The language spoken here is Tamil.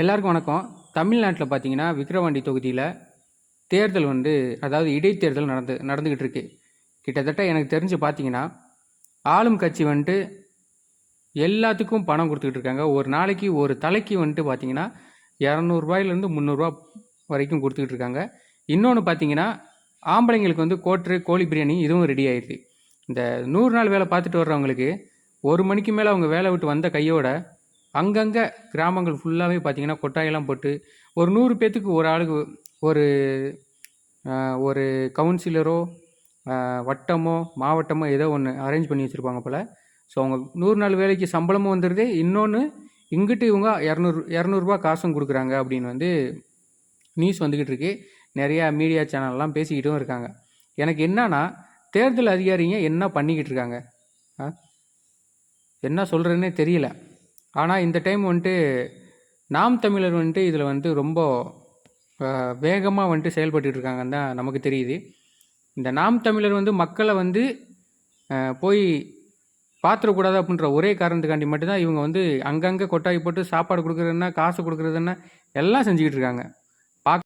எல்லாருக்கும் வணக்கம். தமிழ்நாட்டில் பார்த்தீங்கன்னா விக்கிரவாண்டி தொகுதியில் தேர்தல் வந்து அதாவது இடைத்தேர்தல் நடந்து நடந்துக்கிட்டு இருக்கு. கிட்டத்தட்ட எனக்கு தெரிஞ்சு பார்த்தீங்கன்னா ஆளும் கட்சி வந்துட்டு எல்லாத்துக்கும் பணம் கொடுத்துக்கிட்டு இருக்காங்க. ஒரு நாளைக்கு ஒரு தலைக்கு வந்துட்டு பார்த்தீங்கன்னா இரநூறுபாயிலேருந்து முந்நூறுரூவா வரைக்கும் கொடுத்துக்கிட்டு இருக்காங்க. இன்னொன்று பார்த்தீங்கன்னா ஆம்பளைங்களுக்கு வந்து கோட்ரு கோழி பிரியாணி இதுவும் ரெடி ஆயிடுது. இந்த நூறு நாள் வேலை பார்த்துட்டு வர்றவங்களுக்கு ஒரு மணிக்கு மேலே அவங்க வேலை விட்டு வந்த கையோட அங்கங்கே கிராமங்கள் ஃபுல்லாகவே பார்த்தீங்கன்னா கொட்டாயெல்லாம் போட்டு ஒரு நூறு பேர்த்துக்கு ஒரு ஆளுக்கு ஒரு ஒரு கவுன்சிலரோ வட்டமோ மாவட்டமோ ஏதோ ஒன்று அரேஞ்ச் பண்ணி வச்சுருப்பாங்க போல். ஸோ அவங்க நூறு நாள் வேலைக்கு சம்பளமும் வந்துடுது இன்னொன்று இங்கிட்டு இவங்க இரநூறு இரநூறுபா காசும் கொடுக்குறாங்க அப்படின்னு வந்து நியூஸ் வந்துக்கிட்டு இருக்கு. நிறையா மீடியா சேனல்லாம் பேசிக்கிட்டும் இருக்காங்க. எனக்கு என்னன்னா தேர்தல் அதிகாரிங்க என்ன பண்ணிக்கிட்டு இருக்காங்க? ஆ? என்ன சொல்கிறதுனே தெரியல. ஆனால் இந்த டைம் வந்துட்டு நாம் தமிழர் வந்துட்டு இதில் வந்து ரொம்ப வேகமாக வந்துட்டு செயல்பட்டு இருக்காங்கன்னு தான் நமக்கு தெரியுது. இந்த நாம் தமிழர் வந்து மக்களை வந்து போய் பார்த்துடக்கூடாது அப்படின்ற ஒரே காரணத்துக்காண்டி மட்டும்தான் இவங்க வந்து அங்கங்கே கொட்டாய் போட்டு சாப்பாடு கொடுக்குறதுன்னா காசு கொடுக்குறதுன்னா எல்லாம் செஞ்சுக்கிட்டு இருக்காங்க.